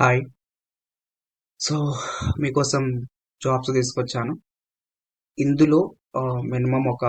Hi so మీకోసం jobs తీసుకొచ్చాను. ఇందులో మినిమం ఒక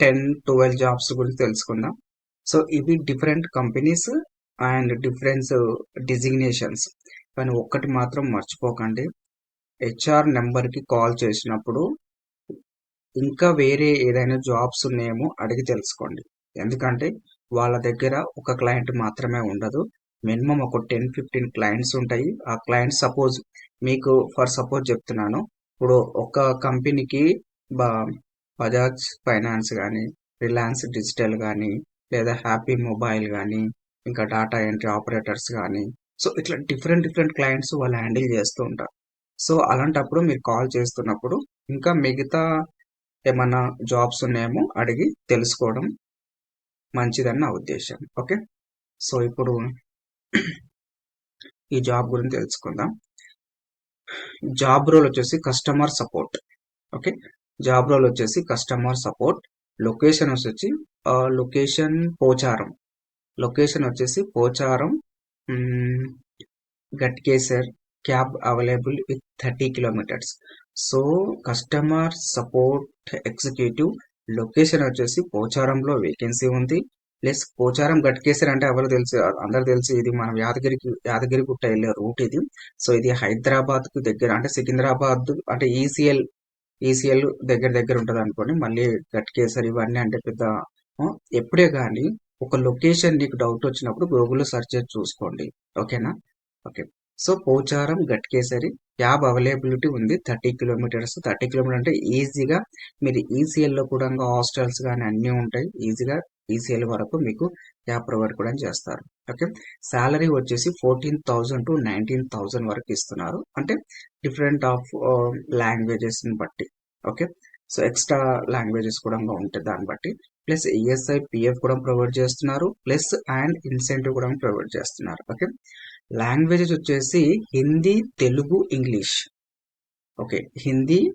టెన్ ట్వెల్వ్ జాబ్స్ గురించి తెలుసుకుందాం. సో ఇవి different companies and difference designations కానీ ఒక్కటి మాత్రం మర్చిపోకండి. హెచ్ఆర్ నెంబర్కి కాల్ చేసినప్పుడు ఇంకా వేరే ఏదైనా జాబ్స్ ఉన్నాయేమో అడిగి తెలుసుకోండి. ఎందుకంటే వాళ్ళ దగ్గర ఒక క్లయింట్ మాత్రమే ఉండదు. మినిమం ఒక టెన్ ఫిఫ్టీన్ క్లయింట్స్ ఉంటాయి. ఆ క్లయింట్స్ సపోజ్ మీకు ఫర్ సపోజ్ చెప్తున్నాను. ఇప్పుడు ఒక కంపెనీకి బజాజ్ ఫైనాన్స్ కానీ రిలయన్స్ డిజిటల్ కానీ లేదా హ్యాపీ మొబైల్ కానీ ఇంకా డాటా ఎంట్రీ ఆపరేటర్స్ కానీ సో ఇట్లా డిఫరెంట్ డిఫరెంట్ క్లయింట్స్ వాళ్ళు హ్యాండిల్ చేస్తూ ఉంటారు. సో అలాంటప్పుడు మీరు కాల్ చేస్తున్నప్పుడు ఇంకా మిగతా ఏమన్నా జాబ్స్ ఉన్నాయేమో అడిగి తెలుసుకోవడం మంచిదని నా ఉద్దేశం. ఓకే? సో ఇప్పుడు ఈ జాబ్ గురించి తెలుసుకుందాం. జాబ్ రోల్ వచ్చేసి customer support. Okay? Job role వచ్చేసి కస్టమర్ సపోర్ట్. లొకేషన్ వచ్చేసి లొకేషన్ పోచారం. లొకేషన్ వచ్చేసి Pocharam Ghatkesar cab available with thirty kilometers. So customer support executive location వచ్చేసి పోచారంలో వేకెన్సీ ఉంది. ప్లస్ పోచారం గట్కేసర్ అంటే ఎవరు తెలుసు అందరు తెలుసు ఇది మనం యాదగిరికి యాదగిరి గుట్ట వెళ్ళే రూట్ ఇది. సో ఇది హైదరాబాద్కు దగ్గర అంటే సికింద్రాబాద్ అంటే ఈసీఎల్ ఈసీఎల్ దగ్గర దగ్గర ఉంటుంది అనుకోండి మళ్ళీ గట్కేసర్ ఇవన్నీ అంటే పెద్ద ఎప్పుడే కానీ ఒక లొకేషన్ నీకు డౌట్ వచ్చినప్పుడు గూగుల్లో సెర్చ్ చేసి చూసుకోండి. ఓకేనా? ఓకే. సో పోచారం గట్కేసరి క్యాబ్ అవైలబిలిటీ ఉంది థర్టీ కిలోమీటర్స్. థర్టీ కిలోమీటర్ అంటే ఈజీగా మీరు ఈసీఎల్లో కూడా హాస్టల్స్ కానీ అన్నీ ఉంటాయి ఈజీగా ఈసీఎల్ వరకు మీకు క్యాబ్ ప్రొవైడ్ కూడా చేస్తారు. ఓకే? శాలరీ వచ్చేసి fourteen thousand to nineteen thousand వరకు ఇస్తున్నారు. అంటే డిఫరెంట్ ఆఫ్ లాంగ్వేజెస్ని బట్టి. ఓకే? సో ఎక్స్ట్రా లాంగ్వేజెస్ కూడా ఉంటాయి దాన్ని బట్టి. ప్లస్ ఈఎస్ఐ పిఎఫ్ కూడా ప్రొవైడ్ చేస్తున్నారు. ప్లస్ అండ్ ఇన్సెంటివ్ కూడా ప్రొవైడ్ చేస్తున్నారు. ఓకే? లాంగ్వేజెస్ వచ్చేసి Hindi Telugu English. Okay? Hindi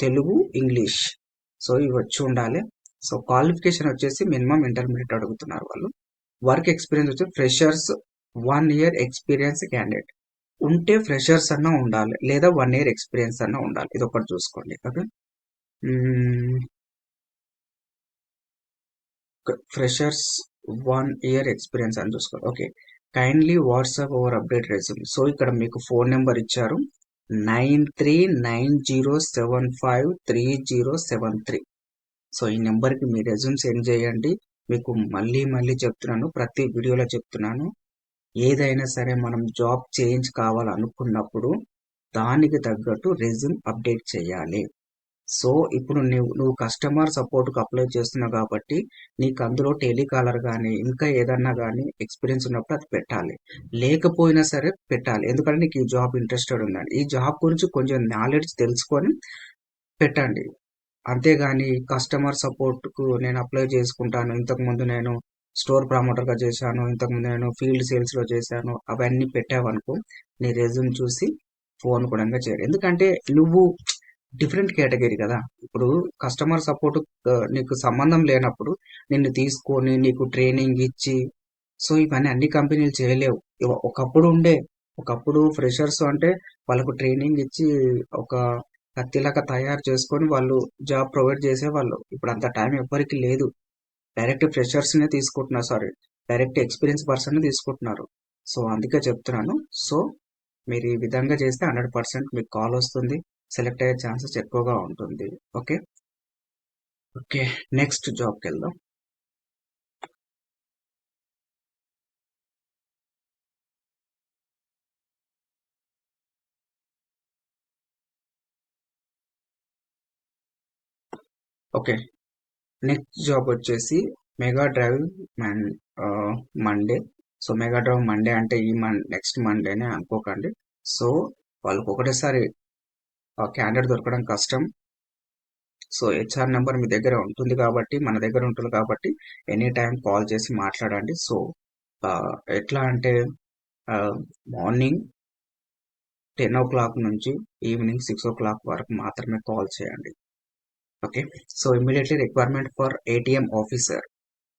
Telugu English. So ఇవి వచ్చి ఉండాలి. సో క్వాలిఫికేషన్ వచ్చేసి మినిమం ఇంటర్మీడియట్ అడుగుతున్నారు వాళ్ళు. వర్క్ ఎక్స్పీరియన్స్ వచ్చి freshers one year experience candidate. ఉంటే ఫ్రెషర్స్ అన్న ఉండాలి లేదా వన్ ఇయర్ ఎక్స్పీరియన్స్ అన్న ఉండాలి. ఇది ఒకటి చూసుకోండి okay? Freshers one year experience అని చూసుకోండి okay? Kindly WhatsApp over update resume. So ఇక్కడ మీకు ఫోన్ నెంబర్ ఇచ్చారు. Nine three nine zero seven five three zero seven three. So ఈ నెంబర్కి మీ రెజ్యూమ్ సెండ్ చేయండి. మీకు మళ్ళీ మళ్ళీ చెప్తున్నాను. ప్రతి వీడియోలో చెప్తున్నాను. ఏదైనా సరే మనం జాబ్ చేంజ్ కావాలనుకున్నప్పుడు దానికి తగ్గట్టు రెజ్యూమ్ అప్డేట్ చేయాలి. సో ఇప్పుడు నువ్వు నువ్వు కస్టమర్ సపోర్ట్కి అప్లై చేస్తున్నావు కాబట్టి నీకు అందులో టెలికాలర్ కానీ ఇంకా ఏదన్నా కానీ ఎక్స్పీరియన్స్ ఉన్నప్పుడు అది పెట్టాలి. లేకపోయినా సరే పెట్టాలి. ఎందుకంటే నీకు ఈ జాబ్ ఇంట్రెస్టెడ్ ఉందండి. ఈ జాబ్ గురించి కొంచెం నాలెడ్జ్ తెలుసుకొని పెట్టండి. అంతేగాని కస్టమర్ సపోర్ట్కు నేను అప్లై చేసుకుంటాను. ఇంతకుముందు నేను స్టోర్ ప్రమోటర్గా చేశాను. ఇంతకుముందు నేను ఫీల్డ్ సేల్స్లో చేశాను. అవన్నీ పెట్టావనుకో నీ రెజ్యూమ్ చూసి ఫోన్ కూడా చేయరు ఎందుకంటే నువ్వు డిఫరెంట్ కేటగిరీ కదా. ఇప్పుడు కస్టమర్ సపోర్ట్ నీకు సంబంధం లేనప్పుడు నిన్ను తీసుకొని నీకు ట్రైనింగ్ ఇచ్చి సో ఇవన్నీ అన్ని కంపెనీలు చేయలేవు. ఒకప్పుడు ఉండే ఒకప్పుడు ఫ్రెషర్స్ అంటే వాళ్ళకు ట్రైనింగ్ ఇచ్చి ఒక కత్తిలాగా తయారు చేసుకొని వాళ్ళు జాబ్ ప్రొవైడ్ చేసేవాళ్ళు. ఇప్పుడు అంత టైం ఎవ్వరికి లేదు. డైరెక్ట్ ఫ్రెషర్స్నే తీసుకుంటున్నారు సారీ డైరెక్ట్ ఎక్స్పీరియన్స్ పర్సన్ తీసుకుంటున్నారు. సో అందుకే చెప్తున్నాను. సో మీరు ఈ విధంగా చేస్తే హండ్రెడ్ పర్సెంట్ మీకు కాల్ వస్తుంది సెలెక్ట్ అయ్యే ఛాన్సెస్ ఎక్కువగా ఉంటుంది. ఓకే ఓకే నెక్స్ట్ జాబ్కి వెళ్దాం. ఓకే. నెక్స్ట్ జాబ్ వచ్చేసి mega drive Monday. So mega drive Monday అంటే ఈ మన్ నెక్స్ట్ మండేనే అనుకోకండి. సో వాళ్ళకి ఒకటేసారి క్యాండిడేట్ దొరకడం కష్టం. సో హెచ్ఆర్ నెంబర్ మీ దగ్గర ఉంటుంది కాబట్టి మన దగ్గర ఉంటుంది కాబట్టి ఎనీ టైం కాల్ చేసి మాట్లాడండి. సో ఎట్లా అంటే మార్నింగ్ టెన్ ఓ క్లాక్ నుంచి ఈవినింగ్ సిక్స్ ఓ క్లాక్ వరకు మాత్రమే కాల్ చేయండి. Okay so immediately requirement for ATM officer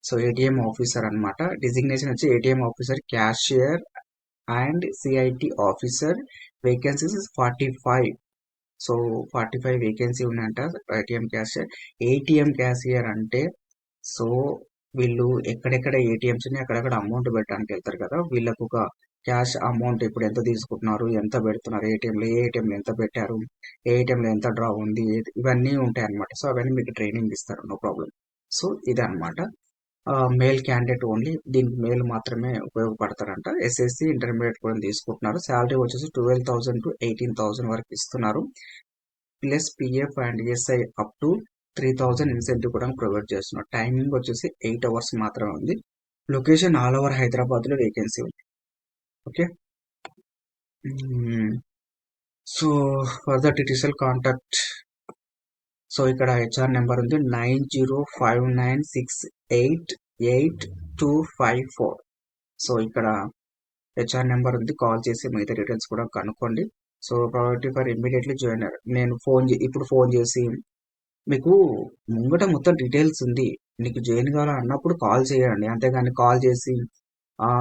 so ATM officer అనమాట డిజిగ్నేషన్ వచ్చి ATM officer cashier and CIT officer vacancies forty five so forty five vacancy ఉన్నాయంట ATM cashier ATM cashier అంటే so వీళ్ళు ఎక్కడెక్కడ ATMs ఉన్నాయి అక్కడక్కడ amount పెట్టడానికి వెళ్తారు కదా వీళ్ళకు ఒక క్యాష్ అమౌంట్ ఇప్పుడు ఎంత తీసుకుంటున్నారు ఎంత పెడుతున్నారు ఏటీఎంలో ఏ ఏటీఎంలో ఎంత పెట్టారు ఏ ఏటీఎంలో ఎంత డ్రా ఉంది ఇవన్నీ ఉంటాయి అనమాట సో అవన్నీ మీకు ట్రైనింగ్ ఇస్తారు నో ప్రాబ్లం సో ఇది మేల్ క్యాండిడేట్ ఓన్లీ దీనికి మేల్ మాత్రమే ఉపయోగపడతారంట. ఎస్ఎస్సి ఇంటర్మీడియట్ కూడా తీసుకుంటున్నారు. శాలరీ వచ్చేసి twelve thousand to eighteen thousand వరకు ఇస్తున్నారు. Plus PF and ESI up to three thousand incentive కూడా ప్రొవైడ్ చేస్తున్నారు. టైమింగ్ వచ్చేసి ఎయిట్ అవర్స్ మాత్రమే ఉంది. లొకేషన్ ఆల్ ఓవర్ హైదరాబాద్లో వేకెన్సీ ఉంది. Okay. So further detail contact. So ఇక్కడ హెచ్ఆర్ నెంబర్ ఉంది nine zero five nine six eight eight two five four. So ఇక్కడ హెచ్ఆర్ నెంబర్ ఉంది. కాల్ చేసి మిగతా డీటెయిల్స్ కూడా కనుక్కోండి. So probability for immediately join నేను ఫోన్ ఇప్పుడు ఫోన్ చేసి మీకు ముంగట మొత్తం డీటెయిల్స్ ఉంది. నీకు జాయిన్ కావాలన్నప్పుడు కాల్ చేయండి. అంతేగాని కాల్ చేసి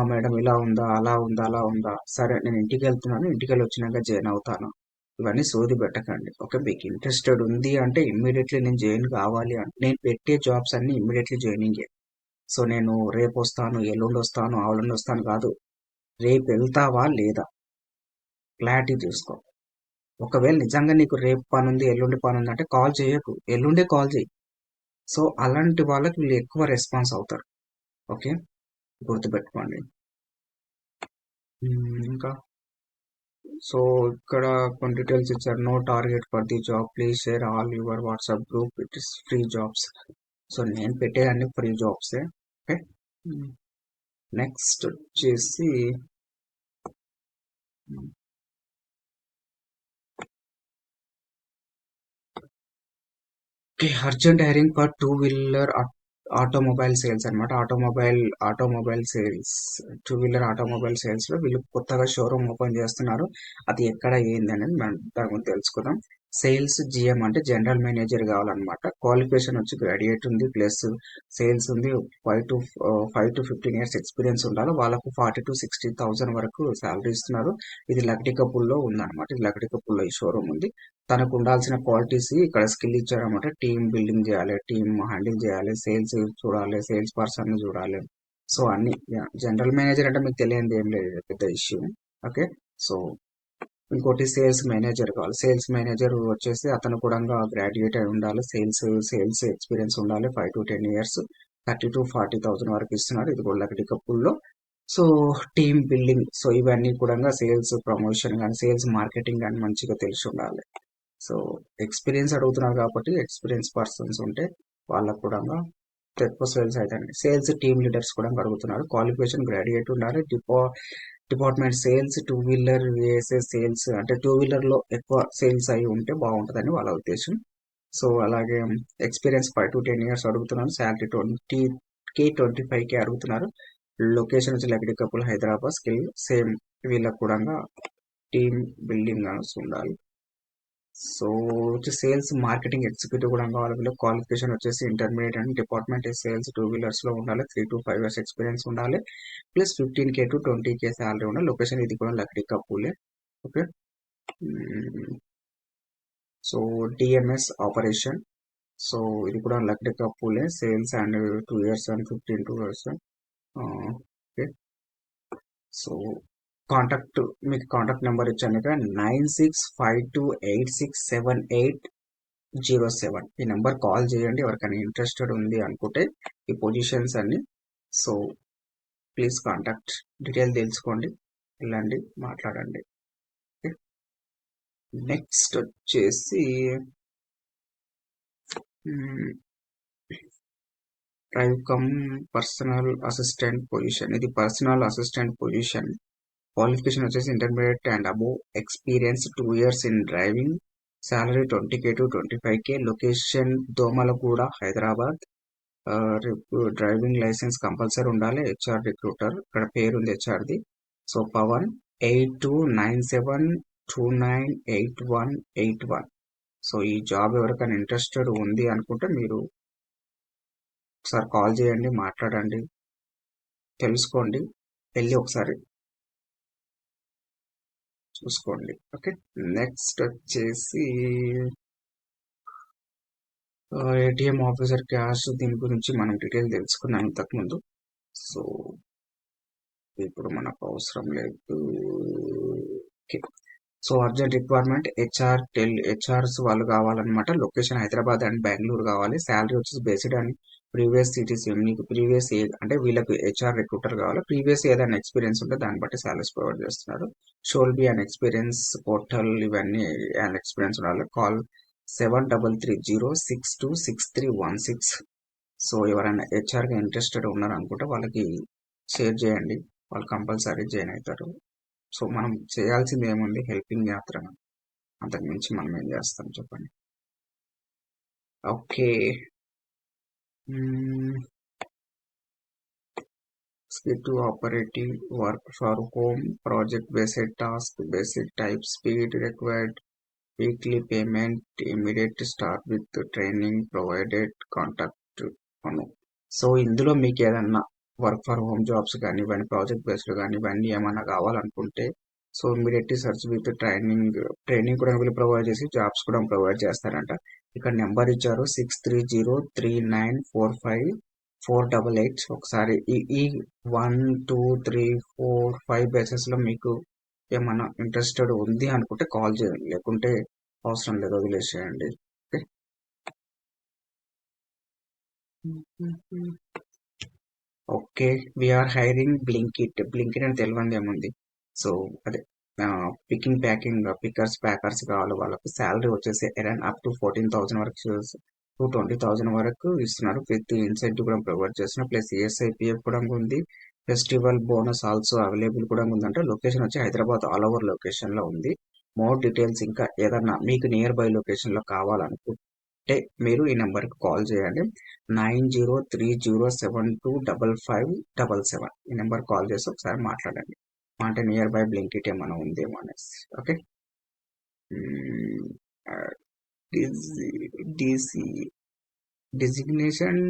మేడం ఇలా ఉందా అలా ఉందా అలా ఉందా? సరే నేను ఇంటికి వెళ్తున్నాను ఇంటికి వెళ్ళి వచ్చినాక జాయిన్ అవుతాను. ఇవన్నీ సోది పెట్టకండి. ఓకే మీకు ఇంట్రెస్టెడ్ ఉంది అంటే ఇమ్మీడియట్లీ నేను జాయిన్ కావాలి అంటే నేను పెట్టే జాబ్స్ అన్ని ఇమ్మీడియట్లీ జాయినింగ్. సో నేను రేపు వస్తాను ఎల్లుండి వస్తాను ఆవులుండి వస్తాను కాదు. రేపు వెళ్తావా లేదా? క్లారిటీ చూసుకో ఒకవేళ నిజంగా నీకు రేపు పని ఉంది ఎల్లుండి పని ఉంది అంటే కాల్ చేయకు. ఎల్లుండే కాల్ చేయి. సో అలాంటి వాళ్ళకి వీళ్ళు ఎక్కువ రెస్పాన్స్ అవుతారు. ఓకే? గుర్తుపెట్టుకోండి. మ్మ్, ఇంకా? సో ఇక్కడ కొన్ని డీటెయిల్స్ ఇచ్చారు. No target for the job please share all your WhatsApp group it is free jobs so నేను పెట్టేదాన్ని ఫ్రీ జాబ్సే ఓకే? నెక్స్ట్ వచ్చేసి okay urgent hiring for two wheeler automobile sales అన్నమాట. Automobile automobile sales two wheeler automobile సేల్స్లో వీళ్ళు కొత్తగా showroom open చేస్తున్నారు. అది ఎక్కడ ఏంది అనేది మనం దాని గురించి తెలుసుకుందాం. సేల్స్ జిఎం అంటే జనరల్ మేనేజర్ కావాలన్నమాట. క్వాలిఫికేషన్ వచ్చి గ్రాడ్యుయేట్ ఉంది ప్లస్ సేల్స్ ఉంది. Five to five to fifteen years experience ఉండాలి. వాళ్ళకు ఫార్టీ టు సిక్స్టీ థౌసండ్ వరకు శాలరీ ఇస్తున్నారు. ఇది లకడికపుల్లో ఉందన్నమాట. ఇది లకడికపుల్లో ఈ షోరూమ్ ఉంది. తనకు ఉండాల్సిన క్వాలిటీస్ ఇక్కడ స్కిల్ ఇచ్చారన్నమాట. టీమ్ బిల్డింగ్ చేయాలి టీమ్ హ్యాండిల్ చేయాలి సేల్స్ చూడాలి సేల్స్ పర్సన్ చూడాలి. సో అన్ని జనరల్ మేనేజర్ అంటే మీకు తెలియంది ఏం లేదు పెద్ద ఇష్యూ ఓకే సో ఇంకోటి సేల్స్ మేనేజర్ కావాలి. సేల్స్ మేనేజర్ వచ్చేసి అతను కూడా గ్రాడ్యుయేట్ అయి ఉండాలి. సేల్స్ సేల్స్ ఎక్స్పీరియన్స్ ఉండాలి. Five to ten years thirty to forty thousand వరకు ఇస్తున్నారు. ఇది కూడా లకటి కప్పుల్లో సో టీమ్ బిల్డింగ్ సో ఇవన్నీ కూడా సేల్స్ ప్రమోషన్ కానీ సేల్స్ మార్కెటింగ్ కానీ మంచిగా తెలిసి ఉండాలి. సో ఎక్స్పీరియన్స్ అడుగుతున్నారు కాబట్టి ఎక్స్పీరియన్స్ పర్సన్స్ ఉంటే వాళ్ళకు కూడా ఎక్కువ సేల్స్ అవుతాయండి సేల్స్ టీమ్ లీడర్స్ కూడా అడుగుతున్నారు. క్వాలిఫికేషన్ గ్రాడ్యుయేట్ ఉండాలి. Depot department sales two wheeler వేసే సేల్స్ అంటే టూ వీలర్లో ఎక్కువ సేల్స్ అయి ఉంటే బాగుంటుందని వాళ్ళ ఉద్దేశం. సో అలాగే experience five to ten years అడుగుతున్నారు salary twenty K twenty five K అడుగుతున్నారు. లొకేషన్ వచ్చి Lakdikapul Hyderabad skill same వీళ్ళకు కూడా టీమ్ బిల్డింగ్ అనేసి ఉండాలి. సో వచ్చి సేల్స్ మార్కెటింగ్ ఎగ్జిక్యూటివ్ కూడా కావాలి. వీళ్ళు క్వాలిఫికేషన్ వచ్చేసి intermediate and department sales two వీలర్స్లో ఉండాలి. Three to five years experience ఉండాలి. Plus fifteen K to twenty K salary ఉండాలి. లొకేషన్ ఇది కూడా లక్డీ కపూలే. Okay? So DMS operation. So ఇది కూడా లక్డీ కపూలే. Sales and two years and fifteen two years. Okay? So contact మీకు కాంటాక్ట్ నెంబర్ ఇచ్చాను ఇక్కడ nine six five two eight six seven eight zero seven. ఈ నెంబర్ కాల్ చేయండి ఎవరికైనా ఇంట్రెస్టెడ్ ఉంది అనుకుంటే ఈ పొజిషన్స్ అన్ని. So please contact. డీటెయిల్ తెలుసుకోండి వెళ్ళండి మాట్లాడండి. నెక్స్ట్ వచ్చేసి drive come personal assistant position. ఇది పర్సనల్ అసిస్టెంట్ పొజిషన్. క్వాలిఫికేషన్ వచ్చేసి intermediate and above experience two years in driving salary twenty K to twenty five K location Domalguda Hyderabad. Driving licence compulsory ఉండాలి. HR recruiter ఇక్కడ పేరు ఉంది హెచ్ఆర్ది so Pavan eight two nine seven two nine eight one eight one so ఈ job ఎవరికైనా interested ఉంది అనుకుంటే మీరు ఒకసారి కాల్ చేయండి మాట్లాడండి తెలుసుకోండి. వెళ్ళి ఒకసారి చూసుకోండి. ఓకే నెక్స్ట్ వచ్చేసి ఏటీఎం ఆఫీసర్ క్యాష్ దీని గురించి మనం డీటెయిల్ తెలుసుకున్నాం ఇంతకుముందు. సో ఇప్పుడు మనకు అవసరం లేదు. So urgent requirement HR tell HRs వాళ్ళు కావాలన్నమాట. లొకేషన్ హైదరాబాద్ అండ్ బెంగళూరు కావాలి. శాలరీ వచ్చేసి బేస్డ్ అండ్ ప్రీవియస్ సిటీస్ మీకు ప్రీవియస్ అంటే వీళ్ళకి హెచ్ఆర్ రిక్రూటర్ కావాలి? ప్రీవియస్ ఏదైనా ఎక్స్పీరియన్స్ ఉంటే దాన్ని బట్టి సాలరీస్ ప్రొవైడ్ చేస్తున్నారు. Should be and experience portal ఇవన్నీ అండ్ ఎక్స్పీరియన్స్ ఉండాలి call seven double three zero six two six three one six so ఎవరైనా హెచ్ఆర్గా ఇంట్రెస్టెడ్ ఉన్నారు అనుకుంటే వాళ్ళకి షేర్ చేయండి. వాళ్ళు కంపల్సరీ జాయిన్ అవుతారు. సో మనం చేయాల్సింది ఏముంది? హెల్పింగ్ యాత్ర అంతకు మించి మనం ఏం చేస్తాం చెప్పండి. Okay skit operating work for home project based task basic type speed required weekly payment immediate start with training provided contact Anu so ఇందులో మీకు ఏదన్నా వర్క్ ఫర్ హోమ్ జాబ్స్ కానీ ఇవన్నీ ప్రాజెక్ట్ బేస్డ్ కానీ ఇవన్నీ ఏమైనా కావాలనుకుంటే so immediately search with training training కూడా వీళ్ళు ప్రొవైడ్ చేసి జాబ్స్ కూడా ప్రొవైడ్ చేస్తారంట. ఇక్కడ నెంబర్ ఇచ్చారు six three zero three nine four five four double eight ఒకసారి ఈ ఈ one two three four five బేసెస్లో మీకు ఏమన్నా ఇంట్రెస్టెడ్ ఉంది అనుకుంటే కాల్ చేయండి. లేకుంటే అవసరం లేదు వదిలేసేయండి. Okay? We're hiring Blinkit Blinkit అని తెలియంది ఏముంది సో అదే పికింగ్ ప్యాకింగ్ పికర్స్ ప్యాకర్స్ కావాలి వాళ్ళకి. శాలరీ వచ్చేసి around up to fourteen thousand వరకు టూ ట్వంటీ థౌసండ్ వరకు ఇస్తున్నారు. ప్రతి ఇన్సెంటివ్ కూడా ప్రొవైడ్ చేస్తున్నారు. ప్లస్ ఈఎస్ఐపిఎఫ్ కూడా ఉంది. ఫెస్టివల్ బోనస్ ఆల్సో అవైలబుల్ కూడా ఉందంటే లొకేషన్ వచ్చి హైదరాబాద్ ఆల్ ఓవర్ లొకేషన్లో ఉంది. మోర్ డీటెయిల్స్ ఇంకా ఏదన్నా మీకు నియర్ బై లొకేషన్లో కావాలనుకుంటే మీరు ఈ నెంబర్కి కాల్ చేయండి. Nine zero three zero seven two double five double seven ఈ నెంబర్ కాల్ చేసి ఒకసారి మాట్లాడండి. అంటే నియర్ బై బ్లింకిట్ ఏమైనా ఉందేమో అనేసి okay DC designation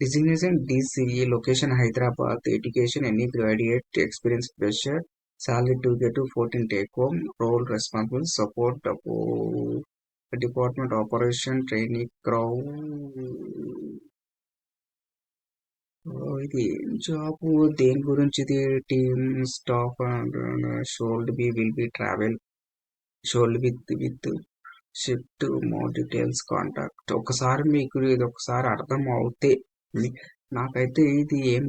designation DCE location Hyderabad education any graduate experience fresher salary to get to 14 take home role responsible support department operation training crow ఇది job దేని గురించి ఇది? Team staff should be will be travel. Should with with shift more details contact. ఒకసారి మీకు ఇది ఒకసారి అర్థం అవుతే నాకైతే ఇది ఏం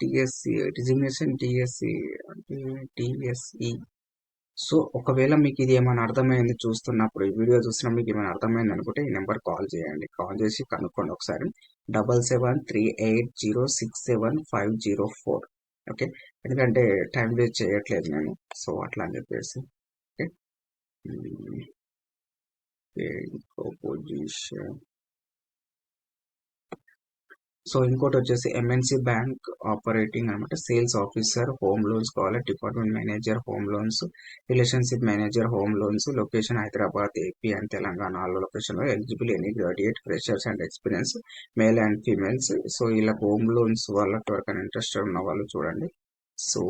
డిఎస్సి డిజిగ్నేషన్ డిఎస్సి అంటే డిఎస్ఈ. సో ఒకవేళ మీకు ఇది ఏమైనా అర్థమైంది చూస్తున్నప్పుడు ఈ వీడియో చూస్తున్నా మీకు ఏమైనా అర్థమైంది అనుకుంటే ఈ నెంబర్ కాల్ చేయండి. కాల్ చేసి కనుక్కోండి ఒకసారి. Double seven three eight zero six seven five zero four. Okay? ఎందుకంటే టైం వేస్ట్ చేయట్లేదు నేను. సో అట్లా అని చెప్పేసి. ఓకే? ఇంకో పొజిషన్ సో ఇంకోటి వచ్చేసి ఎంఎన్సి బ్యాంక్ ఆపరేటింగ్ అనమాట. సేల్స్ ఆఫీసర్ హోమ్ లోన్స్ కావాలి. Department manager home loans relationship manager home loans location Hyderabad AP and తెలంగాణలో location eligible any graduate freshers and experience male and females so ఇలా home loans వాళ్ళకి ఎవరికైనా interested ఉన్న వాళ్ళు చూడండి. So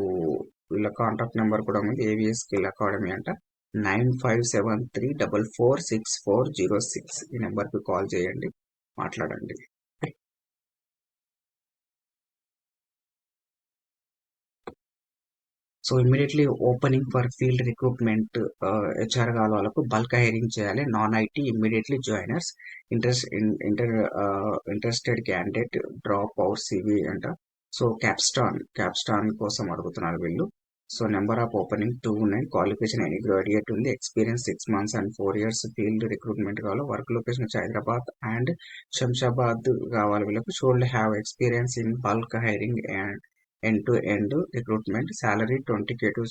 వీళ్ళ contact number కూడా ఉంది. ఏవిఎస్ స్కిల్ అకాడమీ అంట. Nine five seven three double four six four zero six ఈ నెంబర్కి కాల్ చేయండి. మాట్లాడండి. So immediately opening for field recruitment HR కావాలి వాళ్ళకు బల్క్ హైరింగ్ చేయాలి. Non IT immediately joiners interest inter interested candidate drop out CV అంట. So Capstan Capstan కోసం అడుగుతున్నారు వీళ్ళు. So number of opening two nine qualification any graduate ఉంది. Experience six months and four years field recruitment కావాలి. Work location వచ్చి Hyderabad and Shamshabad కావాలి వీళ్ళకి. Should have experience in bulk hiring and end to end recruitment salary twenty K to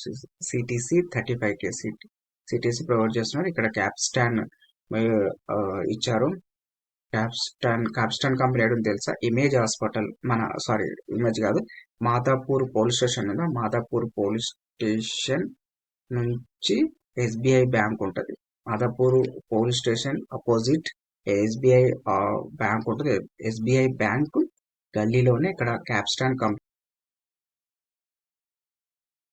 CTC thirty five K city CTC provide చేస్తున్నారు. ఇక్కడ Capstone ఇచ్చారు. Capstone Capstone company ఏడు తెలుసా? Image hospital మన sorry image కాదు. Madhapur police station ఉందా? Madhapur police station నుంచి SBI bank ఉంటుంది. Madhapur police station opposite SBI bank ఉంటుంది. ఎస్బీఐ బ్యాంక్ గల్లీలోనే ఇక్కడ క్యాప్స్టాన్ కంపెనీ